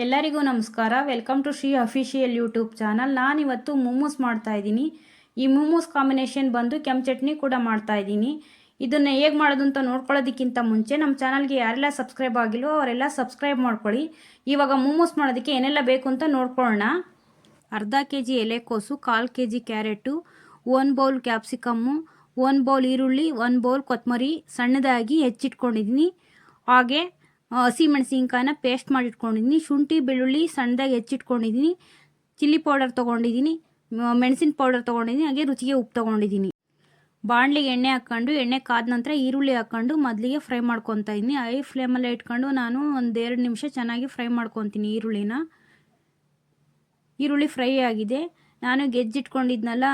ಎಲ್ಲರಿಗೂ ನಮಸ್ಕಾರ. Welcome to Shri official YouTube channel ನಾನಿವತ್ತು ಮೋಮೋಸ್ ಮಾಡ್ತಾ ಇದ್ದೀನಿ. ಈ ಮೋಮೋಸ್ ಕಾಂಬಿನೇಷನ್ ಬಂದು ಕೆಂಪು ಚಟ್ನಿ ಕೂಡ ಮಾಡ್ತಾ ಇದ್ದೀನಿ. ಇದನ್ನು ಹೇಗೆ ಮಾಡೋದು ಅಂತ ನೋಡ್ಕೊಳ್ಳೋದಕ್ಕಿಂತ ಮುಂಚೆ ನಮ್ಮ ಚಾನಲ್ಗೆ ಯಾರೆಲ್ಲ ಸಬ್ಸ್ಕ್ರೈಬ್ ಆಗಿಲ್ವೋ ಅವರೆಲ್ಲ ಸಬ್ಸ್ಕ್ರೈಬ್ ಮಾಡ್ಕೊಳ್ಳಿ. ಇವಾಗ ಮೋಮೋಸ್ ಮಾಡೋದಕ್ಕೆ ಏನೆಲ್ಲ ಬೇಕು ಅಂತ ನೋಡ್ಕೊಳ್ಳೋಣ. ಅರ್ಧ ಕೆ ಜಿ ಎಲೆಕೋಸು ಕಾಲು K G carrot one bowl capsicum one bowl ಈರುಳ್ಳಿ ಒನ್ ಬೌಲ್ ಕೊತ್ತಂಬರಿ ಸಣ್ಣದಾಗಿ ಹೆಚ್ಚಿಟ್ಕೊಂಡಿದ್ದೀನಿ. ಹಾಗೆ ಹಸಿಮೆಣಸಿನ್ಕಾಯಿನ ಪೇಸ್ಟ್ ಮಾಡಿಟ್ಕೊಂಡಿದ್ದೀನಿ. ಶುಂಠಿ, ಬೆಳ್ಳುಳ್ಳಿ ಸಣ್ಣದಾಗಿ ಹೆಚ್ಚಿಟ್ಕೊಂಡಿದ್ದೀನಿ. ಚಿಲ್ಲಿ ಪೌಡರ್ ತೊಗೊಂಡಿದ್ದೀನಿ. ಮೆಣಸಿನ ಪೌಡರ್ ತೊಗೊಂಡಿದ್ದೀನಿ. ಹಾಗೆ ರುಚಿಗೆ ಉಪ್ಪು ತೊಗೊಂಡಿದ್ದೀನಿ. ಬಾಣಲಿಗೆ ಎಣ್ಣೆ ಹಾಕ್ಕೊಂಡು, ಎಣ್ಣೆ ಕಾದ ನಂತರ ಈರುಳ್ಳಿ ಹಾಕ್ಕೊಂಡು ಮೊದಲಿಗೆ ಫ್ರೈ ಮಾಡ್ಕೊತಾ ಇದ್ದೀನಿ. ಐ ಫ್ಲೇಮಲ್ಲೇ ಇಟ್ಕೊಂಡು ನಾನು ಒಂದು ಎರಡು ನಿಮಿಷ ಚೆನ್ನಾಗಿ ಫ್ರೈ ಮಾಡ್ಕೊತೀನಿ ಈರುಳ್ಳಿನ. ಈರುಳ್ಳಿ ಫ್ರೈ ಆಗಿದೆ. ನಾನು ಗೆಜ್ಜಿಟ್ಕೊಂಡಿದ್ನಲ್ಲ,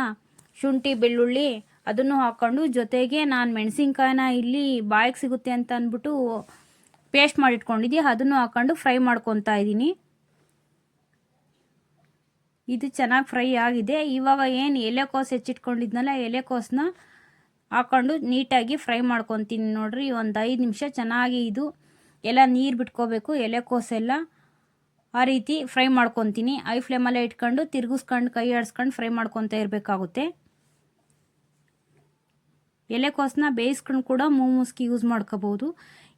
ಶುಂಠಿ, ಬೆಳ್ಳುಳ್ಳಿ ಅದನ್ನು ಹಾಕ್ಕೊಂಡು ಜೊತೆಗೆ ನಾನು ಮೆಣಸಿನ್ಕಾಯಿನ ಇಲ್ಲಿ ಬಾಯಿಗೆ ಸಿಗುತ್ತೆ ಅಂತ ಅಂದ್ಬಿಟ್ಟು ಪೇಸ್ಟ್ ಮಾಡಿಟ್ಕೊಂಡಿದ್ದೀವಿ ಅದನ್ನು ಹಾಕ್ಕೊಂಡು ಫ್ರೈ ಮಾಡ್ಕೊತಾ ಇದ್ದೀನಿ. ಇದು ಚೆನ್ನಾಗಿ ಫ್ರೈ ಆಗಿದೆ. ಇವಾಗ ಏನು ಎಲೆಕೋಸು ಹೆಚ್ಚಿಟ್ಕೊಂಡಿದ್ನಲ್ಲ ಎಲೆಕೋಸನ್ನ ಹಾಕ್ಕೊಂಡು ನೀಟಾಗಿ ಫ್ರೈ ಮಾಡ್ಕೊತೀನಿ ನೋಡ್ರಿ. ಒಂದು ಐದು ನಿಮಿಷ ಚೆನ್ನಾಗಿ ಇದು ಎಲ್ಲ ನೀರು ಬಿಟ್ಕೋಬೇಕು ಎಲೆಕೋಸೆಲ್ಲ ಆ ರೀತಿ ಫ್ರೈ ಮಾಡ್ಕೊತೀನಿ. ಐ ಫ್ಲೇಮಲ್ಲೇ ಇಟ್ಕೊಂಡು ತಿರುಗಿಸ್ಕೊಂಡು, ಕೈ ಆಡಿಸ್ಕೊಂಡು ಫ್ರೈ ಮಾಡ್ಕೊತ ಇರಬೇಕಾಗುತ್ತೆ. ಎಲೆಕೋಸನ್ನ ಬೇಯಿಸ್ಕೊಂಡು ಕೂಡ ಮೋಮೋಸ್ಗೆ ಯೂಸ್ ಮಾಡ್ಕೋಬೋದು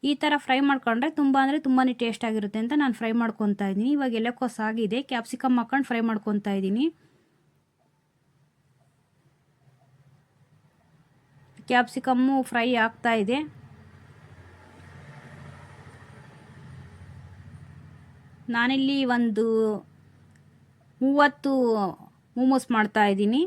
ಈ ಥರ ಫ್ರೈ ಮಾಡ್ಕೊಂಡ್ರೆ ತುಂಬ ಅಂದರೆ ತುಂಬಾ ಟೇಸ್ಟ್ ಆಗಿರುತ್ತೆ ಅಂತ ನಾನು ಫ್ರೈ ಮಾಡ್ಕೊತಾ ಇದ್ದೀನಿ. ಇವಾಗ ಎಲೆಕೋಸ್ ಆಗಿದೆ. ಕ್ಯಾಪ್ಸಿಕಮ್ ಹಾಕೊಂಡು ಫ್ರೈ ಮಾಡ್ಕೊತಾ ಇದ್ದೀನಿ. ಕ್ಯಾಪ್ಸಿಕಮ್ಮು ಫ್ರೈ ಆಗ್ತಾ ಇದೆ. ನಾನಿಲ್ಲಿ ಒಂದು ಮೂವತ್ತು ಮೋಮೋಸ್ ಮಾಡ್ತಾ ಇದ್ದೀನಿ.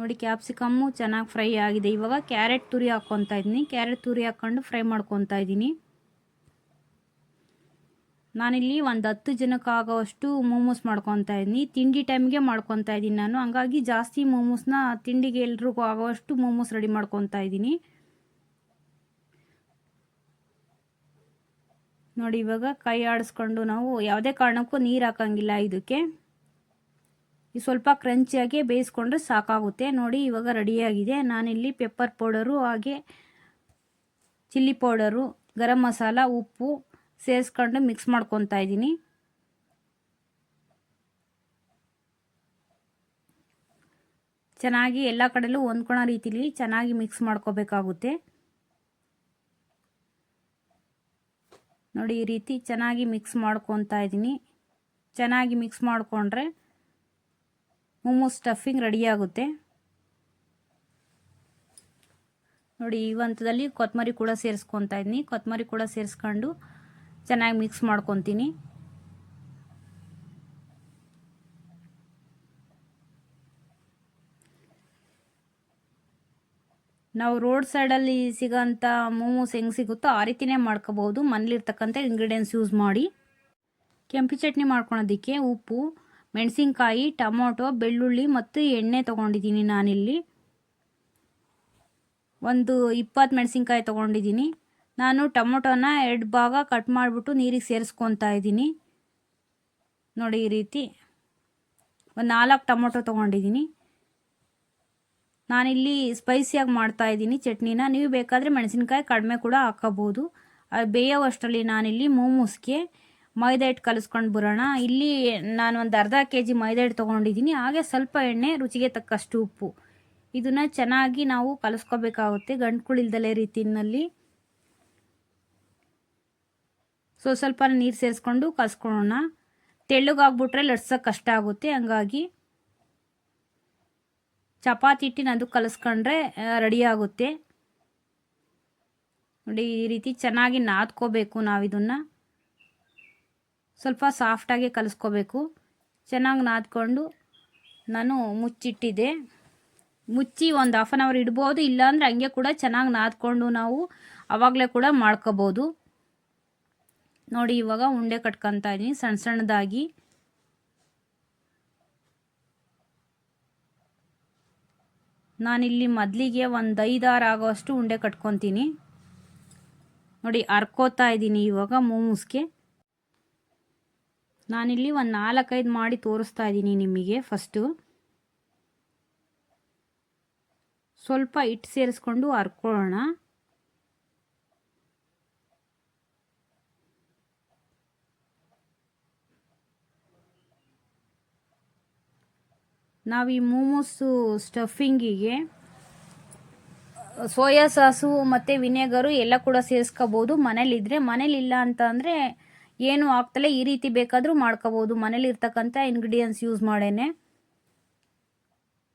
ನೋಡಿ ಕ್ಯಾಪ್ಸಿಕಮ್ಮು ಚೆನ್ನಾಗಿ ಫ್ರೈ ಆಗಿದೆ. ಇವಾಗ ಕ್ಯಾರೆಟ್ ತುರಿ ಹಾಕ್ಕೊತಾ ಇದ್ದೀನಿ. ಕ್ಯಾರೆಟ್ ತುರಿ ಹಾಕ್ಕೊಂಡು ಫ್ರೈ ಮಾಡ್ಕೊತಾ ಇದ್ದೀನಿ. ನಾನಿಲ್ಲಿ ಒಂದು ಹತ್ತು ಜನಕ್ಕಾಗೋವಷ್ಟು ಮೋಮೋಸ್ ಮಾಡ್ಕೊತಾ ಇದ್ದೀನಿ. ತಿಂಡಿ ಟೈಮ್ಗೆ ಮಾಡ್ಕೊತಾ ಇದ್ದೀನಿ ನಾನು. ಹಂಗಾಗಿ ಜಾಸ್ತಿ ಮೋಮೋಸ್ನ ತಿಂಡಿಗೆ ಎಲ್ರಿಗೂ ಆಗೋವಷ್ಟು ಮೋಮೋಸ್ ರೆಡಿ ಮಾಡ್ಕೊತಾ ಇದ್ದೀನಿ. ನೋಡಿ ಇವಾಗ ಕೈ ಆಡಿಸ್ಕೊಂಡು ನಾವು ಯಾವುದೇ ಕಾರಣಕ್ಕೂ ನೀರು ಹಾಕಂಗಿಲ್ಲ ಇದಕ್ಕೆ. ಈ ಸ್ವಲ್ಪ ಕ್ರಂಚಿಯಾಗಿ ಬೇಯಿಸ್ಕೊಂಡ್ರೆ ಸಾಕಾಗುತ್ತೆ. ನೋಡಿ, ಇವಾಗ ರೆಡಿಯಾಗಿದೆ ನಾನಿಲ್ಲಿ ಪೆಪ್ಪರ್ ಪೌಡರು ಹಾಗೆ ಚಿಲ್ಲಿ ಪೌಡರು ಗರಂ ಮಸಾಲ, ಉಪ್ಪು ಸೇರಿಸ್ಕೊಂಡು ಮಿಕ್ಸ್ ಮಾಡ್ಕೊತಾ ಇದ್ದೀನಿ. ಚೆನ್ನಾಗಿ ಎಲ್ಲ ಕಡೆಯಲ್ಲೂ ಹೊಂದ್ಕೊಳೋ ರೀತಿಲಿ ಚೆನ್ನಾಗಿ ಮಿಕ್ಸ್ ಮಾಡ್ಕೋಬೇಕಾಗುತ್ತೆ. ನೋಡಿ, ಈ ರೀತಿ ಚೆನ್ನಾಗಿ ಮಿಕ್ಸ್ ಮಾಡ್ಕೊತಾ ಇದ್ದೀನಿ. ಚೆನ್ನಾಗಿ ಮಿಕ್ಸ್ ಮಾಡಿಕೊಂಡ್ರೆ ಮೋಮೋ ಸ್ಟಫಿಂಗ್ ರೆಡಿಯಾಗುತ್ತೆ ನೋಡಿ, ಈ ಹಂತದಲ್ಲಿ ಕೊತ್ತಂಬರಿ ಕೂಡ ಸೇರಿಸ್ಕೊತಾ ಇದ್ದೀನಿ. ಕೊತ್ತಂಬರಿ ಕೂಡ ಸೇರಿಸ್ಕೊಂಡು ಚೆನ್ನಾಗಿ ಮಿಕ್ಸ್ ಮಾಡ್ಕೊತೀನಿ. ನಾವು ರೋಡ್ ಸೈಡಲ್ಲಿ ಸಿಗೋಂಥ ಮೋಮೋಸ್ ಹೆಂಗೆ ಸಿಗುತ್ತೋ ಆ ರೀತಿನೇ ಮಾಡ್ಕೋಬೋದು ಮನೇಲಿರ್ತಕ್ಕಂಥ ಇಂಗ್ರೀಡಿಯೆಂಟ್ಸ್ ಯೂಸ್ ಮಾಡಿ. ಕೆಂಪು ಚಟ್ನಿ ಮಾಡ್ಕೊಳೋದಕ್ಕೆ ಉಪ್ಪು ಮೆಣಸಿನ್ಕಾಯಿ, ಟೊಮೊಟೊ, ಬೆಳ್ಳುಳ್ಳಿ ಮತ್ತು ಎಣ್ಣೆ ತೊಗೊಂಡಿದ್ದೀನಿ ನಾನಿಲ್ಲಿ. ಒಂದು ಇಪ್ಪತ್ತು ಮೆಣಸಿನ್ಕಾಯಿ ತೊಗೊಂಡಿದ್ದೀನಿ. ನಾನು ಟೊಮೊಟೊನ ಎರಡು ಭಾಗ ಕಟ್ ಮಾಡಿಬಿಟ್ಟು ನೀರಿಗೆ ಸೇರಿಸ್ಕೊತಾ ಇದ್ದೀನಿ. ನೋಡಿ ಈ ರೀತಿ. ಒಂದು ನಾಲ್ಕು ಟೊಮೊಟೊ ತೊಗೊಂಡಿದ್ದೀನಿ. ನಾನಿಲ್ಲಿ ಸ್ಪೈಸಿಯಾಗಿ ಮಾಡ್ತಾಯಿದ್ದೀನಿ ಚಟ್ನಿನ. ನೀವು ಬೇಕಾದರೆ ಮೆಣಸಿನ್ಕಾಯಿ ಕಡಿಮೆ ಕೂಡ ಹಾಕೋಬೋದು ಬೇಯೋವಷ್ಟರಲ್ಲಿ ನಾನಿಲ್ಲಿ ಮೋಮೋಸ್ಗೆ ಮೈದಾ ಹಿಟ್ಟು ಕಲಿಸ್ಕೊಂಡು ಬರೋಣ. ಇಲ್ಲಿ ನಾನು ಒಂದು ಅರ್ಧ ಕೆ ಜಿ ಮೈದಾ ಹಿಟ್ಟು ತೊಗೊಂಡಿದ್ದೀನಿ ಹಾಗೆ ಸ್ವಲ್ಪ ಎಣ್ಣೆ, ರುಚಿಗೆ ತಕ್ಕಷ್ಟು ಉಪ್ಪು. ಇದನ್ನು ಚೆನ್ನಾಗಿ ನಾವು ಕಲಿಸ್ಕೋಬೇಕಾಗುತ್ತೆ ಗಂಟುಗಳಿಲ್ದಲೇ ರೀತಿಯಲ್ಲಿ ಸೊ ಸ್ವಲ್ಪ ನೀರು ಸೇರಿಸ್ಕೊಂಡು ಕಲಿಸ್ಕೊಳ್ಳೋಣ. ತೆಳ್ಳಗಾಗ್ಬಿಟ್ರೆ ಲಟ್ಸೋಕ್ಕೆ ಕಷ್ಟ ಆಗುತ್ತೆ. ಹಂಗಾಗಿ ಚಪಾತಿ ಹಿಟ್ಟಿನ ಅದು ಕಲಿಸ್ಕೊಂಡ್ರೆ ರೆಡಿ ಆಗುತ್ತೆ. ನೋಡಿ, ಈ ರೀತಿ ಚೆನ್ನಾಗಿ ನಾದ್ಕೋಬೇಕು ನಾವು ಇದನ್ನು ಸ್ವಲ್ಪ ಸಾಫ್ಟಾಗಿ ಕಲಿಸ್ಕೋಬೇಕು. ಚೆನ್ನಾಗಿ ನಾದ್ಕೊಂಡು ನಾನು ಮುಚ್ಚಿಟ್ಟಿದ್ದೆ. ಮುಚ್ಚಿ ಒಂದು ಹಾಫ್ ಆನ್ ಅವರ್ ಇಡ್ಬೋದು, ಇಲ್ಲಾಂದರೆ ಹಂಗೆ ಕೂಡ ಚೆನ್ನಾಗಿ ನಾದ್ಕೊಂಡು ನಾವು ಅವಾಗಲೇ ಕೂಡ ಮಾಡ್ಕೋಬೋದು. ನೋಡಿ, ಇವಾಗ ಉಂಡೆ ಕಟ್ಕೊತಾ ಇದ್ದೀನಿ ಸಣ್ಣ ಸಣ್ಣದಾಗಿ. ನಾನಿಲ್ಲಿ ಮೊದಲಿಗೆ ಒಂದು ಐದಾರು ಆಗೋಷ್ಟು ಉಂಡೆ ಕಟ್ಕೊತೀನಿ. ನೋಡಿ ಹರ್ಕೋತಾ ಇದ್ದೀನಿ ಇವಾಗ ಮೋಮೋಸ್ಗೆ ನಾನಿಲ್ಲಿ ಒಂದು ನಾಲ್ಕೈದು ಮಾಡಿ ತೋರಿಸ್ತಾ ಇದ್ದೀನಿ ನಿಮಗೆ ಫಸ್ಟು ಸ್ವಲ್ಪ ಹಿಟ್ಟು ಸೇರಿಸ್ಕೊಂಡು ಹರ್ಕೊಳ್ಳೋಣ ನಾವು ಈ ಮೋಮೋಸು ಸ್ಟಫಿಂಗಿಗೆ ಸೋಯಾ ಸಾಸು ಮತ್ತು ವಿನೆಗರು ಎಲ್ಲ ಕೂಡ ಸೇರಿಸ್ಕೋಬೋದು. ಮನೇಲಿದ್ದರೆ ಮನೇಲಿಲ್ಲ ಅಂತ ಅಂದರೆ ಏನು ಆಗ್ತಲೇ ಈ ರೀತಿ ಬೇಕಾದರೂ ಮಾಡ್ಕೋಬೋದು. ಮನೇಲಿ ಇರ್ತಕ್ಕಂಥ ಇಂಗ್ರೀಡಿಯೆಂಟ್ಸ್ ಯೂಸ್ ಮಾಡೇನೆ.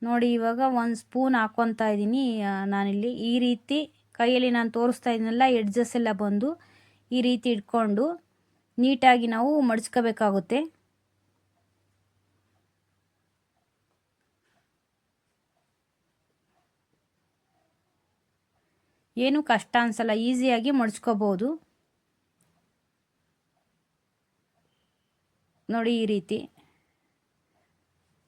ನೋಡಿ, ಇವಾಗ ಒಂದು ಸ್ಪೂನ್ ಹಾಕ್ಕೊತಾ ಇದ್ದೀನಿ. ನಾನಿಲ್ಲಿ ಈ ರೀತಿ ಕೈಯಲ್ಲಿ ನಾನು ತೋರಿಸ್ತಾ ಇದ್ದೀನಲ್ಲ ಎಡ್ಜಸ್ ಎಲ್ಲ ಬಂದು ಈ ರೀತಿ ಇಟ್ಕೊಂಡು ನೀಟಾಗಿ ನಾವು ಮಡ್ಚ್ಕೋಬೇಕಾಗುತ್ತೆ. ಏನು ಕಷ್ಟ ಅನ್ಸಲ್ಲ ಈಸಿಯಾಗಿ ಮಡ್ಚ್ಕೋಬೋದು. ನೋಡಿ ಈ ರೀತಿ.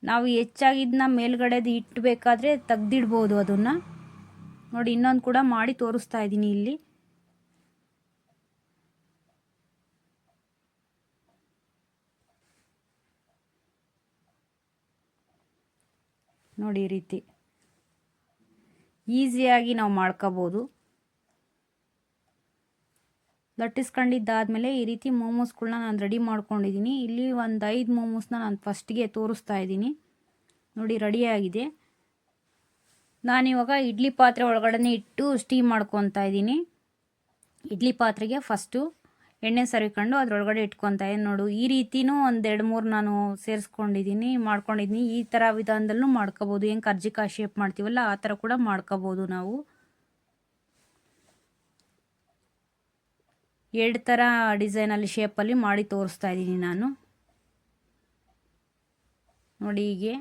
ನಾವು ಹೆಚ್ಚಾಗಿ ಇದನ್ನ ಮೇಲ್ಗಡೆದು ಇಟ್ಟಬೇಕಾದ್ರೆ ತೆಗ್ದಿಡ್ಬೋದು ಅದನ್ನು. ನೋಡಿ ಇನ್ನೊಂದು ಕೂಡ ಮಾಡಿ ತೋರಿಸ್ತಾ ಇದ್ದೀನಿ ಇಲ್ಲಿ. ನೋಡಿ ಈ ರೀತಿ. ಈಸಿಯಾಗಿ ನಾವು ಮಾಡ್ಕೋಬೋದು. ಲಟ್ಟಿಸ್ಕೊಂಡಿದ್ದಾದಮೇಲೆ ಈ ರೀತಿ ಮೋಮೋಸ್ಗಳನ್ನ ನಾನು ರೆಡಿ ಮಾಡ್ಕೊಂಡಿದ್ದೀನಿ ಇಲ್ಲಿ ಒಂದು ಐದು ಮೋಮೋಸ್ನ ನಾನು ಫಸ್ಟಿಗೆ ತೋರಿಸ್ತಾ ಇದ್ದೀನಿ ನೋಡಿ, ರೆಡಿಯಾಗಿದೆ. ನಾನಿವಾಗ ಇಡ್ಲಿ ಪಾತ್ರೆ ಒಳಗಡೆ ಇಟ್ಟು ಸ್ಟೀಮ್ ಮಾಡ್ಕೊತಾ ಇದ್ದೀನಿ ಇಡ್ಲಿ ಪಾತ್ರೆಗೆ ಫಸ್ಟು ಎಣ್ಣೆ ಸರಿಕೊಂಡು ಅದರೊಳಗಡೆ ಇಟ್ಕೊತಾ ಇದ್ದೀನಿ ನೋಡು, ಈ ರೀತಿನೂ ಒಂದೆರಡು ಮೂರು ನಾನು ಸೇರಿಸ್ಕೊಂಡಿದ್ದೀನಿ ಮಾಡ್ಕೊಂಡಿದ್ದೀನಿ ಈ ಥರ ವಿಧಾನದಲ್ಲೂ ಮಾಡ್ಕೋಬೋದು. ಹೆಂಗೆ ಕರ್ಜಿಕಾಯಿ ಶೇಪ್ ಮಾಡ್ತೀವಲ್ಲ, ಆ ಥರ ಕೂಡ ಮಾಡ್ಕೋಬೋದು ನಾವು. ಎರಡು ಥರ ಡಿಸೈನಲ್ಲಿ ಶೇಪಲ್ಲಿ ಮಾಡಿ ತೋರಿಸ್ತಾ ಇದ್ದೀನಿ ನಾನು. ನೋಡಿ ಹೀಗೆ.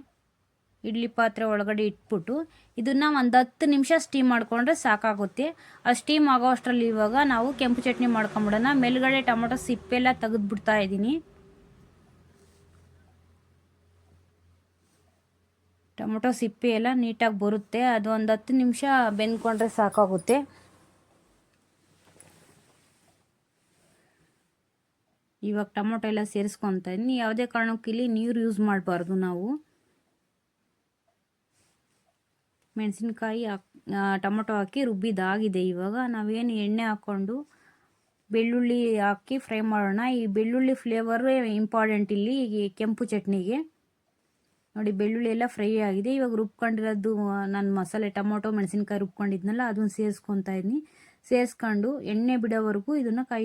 ಇಡ್ಲಿ ಪಾತ್ರೆ ಒಳಗಡೆ ಇಟ್ಬಿಟ್ಟು ಇದನ್ನು ಒಂದು ಹತ್ತು ನಿಮಿಷ ಸ್ಟೀಮ್ ಮಾಡಿಕೊಂಡ್ರೆ ಸಾಕಾಗುತ್ತೆ. ಆ ಸ್ಟೀಮ್ ಆಗೋ ಅಷ್ಟರಲ್ಲಿ ಇವಾಗ ನಾವು ಕೆಂಪು ಚಟ್ನಿ ಮಾಡ್ಕೊಂಬಿಡೋಣ. ಮೇಲುಗಡೆ ಟೊಮೊಟೊ ಸಿಪ್ಪೆಲ್ಲ ತೆಗೆದುಬಿಡ್ತಾ ಇದ್ದೀನಿ. ಟೊಮೊಟೊ ಸಿಪ್ಪೆ ಎಲ್ಲ ನೀಟಾಗಿ ಬರುತ್ತೆ. ಅದು ಒಂದು ಹತ್ತು ನಿಮಿಷ ಬೆಂದ್ಕೊಂಡ್ರೆ ಸಾಕಾಗುತ್ತೆ. ಇವಾಗ ಟೊಮೊಟೊ ಎಲ್ಲ ಸೇರಿಸ್ಕೊತಾ ಇದ್ದೀನಿ ಯಾವುದೇ ಕಾರಣಕ್ಕಿಲ್ಲಿ ನೀರು ಯೂಸ್ ಮಾಡಬಾರ್ದು ನಾವು. ಮೆಣಸಿನ್ಕಾಯಿ ಹಾಕ್ ಟೊಮೊಟೊ ಹಾಕಿ ರುಬ್ಬಿದಾಗಿದೆ ಇವಾಗ. ನಾವೇನು ಎಣ್ಣೆ ಹಾಕ್ಕೊಂಡು ಬೆಳ್ಳುಳ್ಳಿ ಹಾಕಿ ಫ್ರೈ ಮಾಡೋಣ. ಈ ಬೆಳ್ಳುಳ್ಳಿ ಫ್ಲೇವರು ಇಂಪಾರ್ಟೆಂಟ್ ಇಲ್ಲಿ ಕೆಂಪು ಚಟ್ನಿಗೆ. ನೋಡಿ, ಬೆಳ್ಳುಳ್ಳಿ ಎಲ್ಲ ಫ್ರೈ ಆಗಿದೆ. ಇವಾಗ ರುಬ್ಕೊಂಡಿರೋದು ನಾನು ಮಸಾಲೆ ಟೊಮೊಟೊ, ಮೆಣಸಿನ್ಕಾಯಿ ರುಬ್ಕೊಂಡಿದ್ನಲ್ಲ, ಅದನ್ನು ಸೇರಿಸ್ಕೊತಾ ಇದ್ದೀನಿ. ಸೇರಿಸ್ಕೊಂಡು ಎಣ್ಣೆ ಬಿಡೋವರೆಗೂ ಇದನ್ನು ಕೈ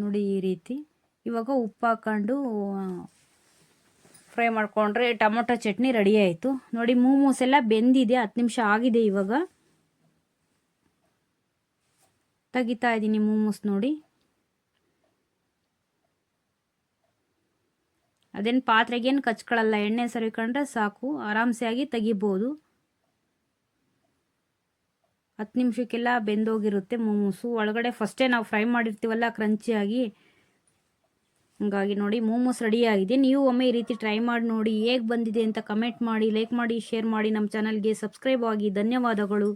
ನೋಡಿ ಈ ರೀತಿ. ಇವಾಗ ಉಪ್ಪು ಹಾಕ್ಕೊಂಡು ಫ್ರೈ ಮಾಡಿಕೊಂಡ್ರೆ ಟೊಮೊಟೊ ಚಟ್ನಿ ರೆಡಿ ಆಯಿತು. ನೋಡಿ ಮೂಮೂಸ್ ಎಲ್ಲ ಬೆಂದಿದೆ, ಹತ್ತು ನಿಮಿಷ ಆಗಿದೆ ಇವಾಗ. ತೆಗಿತಾ ಇದ್ದೀನಿ ಮೂಮೂಸ್ ನೋಡಿ. ಅದೇನು ಪಾತ್ರೆಗೇನು ಕಚ್ಕೊಳ್ಳಲ್ಲ, ಎಣ್ಣೆ ಸರಿಕೊಂಡ್ರೆ ಸಾಕು ಆರಾಮ್ಸೆ ಆಗಿ ತೆಗಿಬೋದು. ಹತ್ತು ನಿಮಿಷಕ್ಕೆಲ್ಲ ಬೆಂದೋಗಿರುತ್ತೆ. ಮೋಮೋಸು ಒಳಗಡೆ ಫಸ್ಟೇ ನಾವು ಫ್ರೈ ಮಾಡಿರ್ತೀವಲ್ಲ, ಕ್ರಂಚಿಯಾಗಿ. ಹಾಗಾಗಿ ನೋಡಿ, ಮೋಮೋಸ್ ಆಗಿದೆ. ನೀವು ಒಮ್ಮೆ ಈ ರೀತಿ ಟ್ರೈ ಮಾಡಿ ನೋಡಿ, ಹೇಗೆ ಬಂದಿದೆ ಅಂತ ಕಮೆಂಟ್ ಮಾಡಿ, ಲೈಕ್ ಮಾಡಿ, ಶೇರ್ ಮಾಡಿ ನಮ್ಮ ಚಾನಲ್ಗೆ ಸಬ್ಸ್ಕ್ರೈಬ್ ಆಗಿ. ಧನ್ಯವಾದಗಳು.